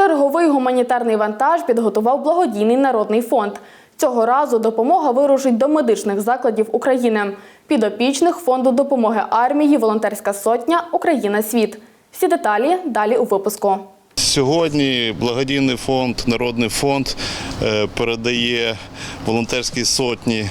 Черговий гуманітарний вантаж підготував благодійний народний фонд. Цього разу допомога вирушить до медичних закладів України, підопічних фонду допомоги армії, волонтерська сотня Україна Світ. Всі деталі далі у випуску. Сьогодні благодійний фонд, народний фонд е, передає волонтерській сотні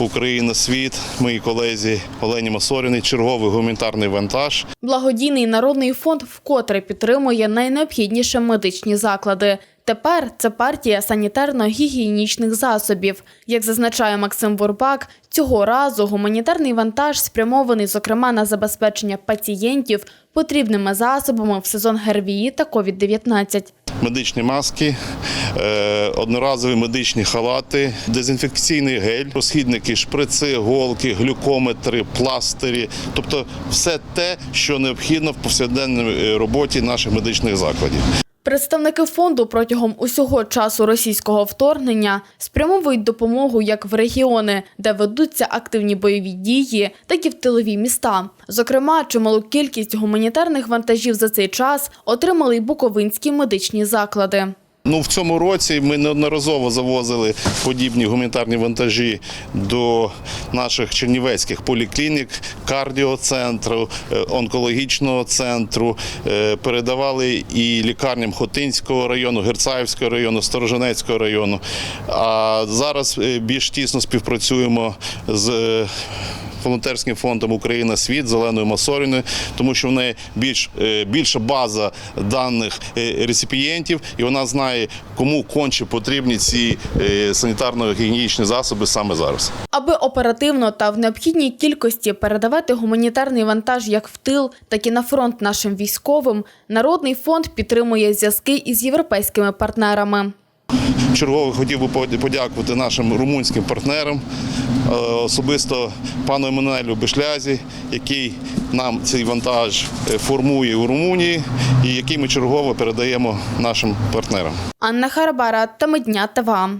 Україна світ моїй колезі Олені Масоріни черговий гуманітарний вантаж. Благодійний народний фонд вкотре підтримує найнеобхідніші медичні заклади. Тепер це партія санітарно-гігієнічних засобів. Як зазначає Максим Бурбак, цього разу гуманітарний вантаж спрямований, зокрема, на забезпечення пацієнтів потрібними засобами в сезон ГРВІ та COVID-19. Медичні маски, е, одноразові медичні халати, дезінфекційний гель, розхідники, шприци, голки, глюкометри, пластирі, тобто все те, що необхідно в повсякденній е, роботі наших медичних закладів. Представники фонду протягом усього часу російського вторгнення спрямовують допомогу як в регіони, де ведуться активні бойові дії, так і в тилові міста. Зокрема, чималу кількість гуманітарних вантажів за цей час отримали й буковинські медичні заклади. Ну, в цьому році ми неодноразово завозили подібні гуманітарні вантажі до наших чернівецьких поліклінік, кардіоцентру, е, онкологічного центру. Е, Передавали і лікарням Хотинського району, Герцаївського району, Сторожинецького району. А зараз е, більш тісно співпрацюємо з волонтерським фондом Україна Світ Зеленою Масоріною, тому що в неї більш е, більша база даних е, реципієнтів, і вона знає, кому конче потрібні ці е, санітарно-гігієнічні засоби саме зараз. Аби оперативно та в необхідній кількості передавати гуманітарний вантаж як в тил, так і на фронт нашим військовим, Народний фонд підтримує зв'язки із європейськими партнерами. Чергово хотів би под- подякувати нашим румунським партнерам, е, особисто пану Еммануелю Бешлязі, який нам цей вантаж е, формує у Румунії і який ми чергово передаємо нашим партнерам. Анна Харабара та Медня ТВА.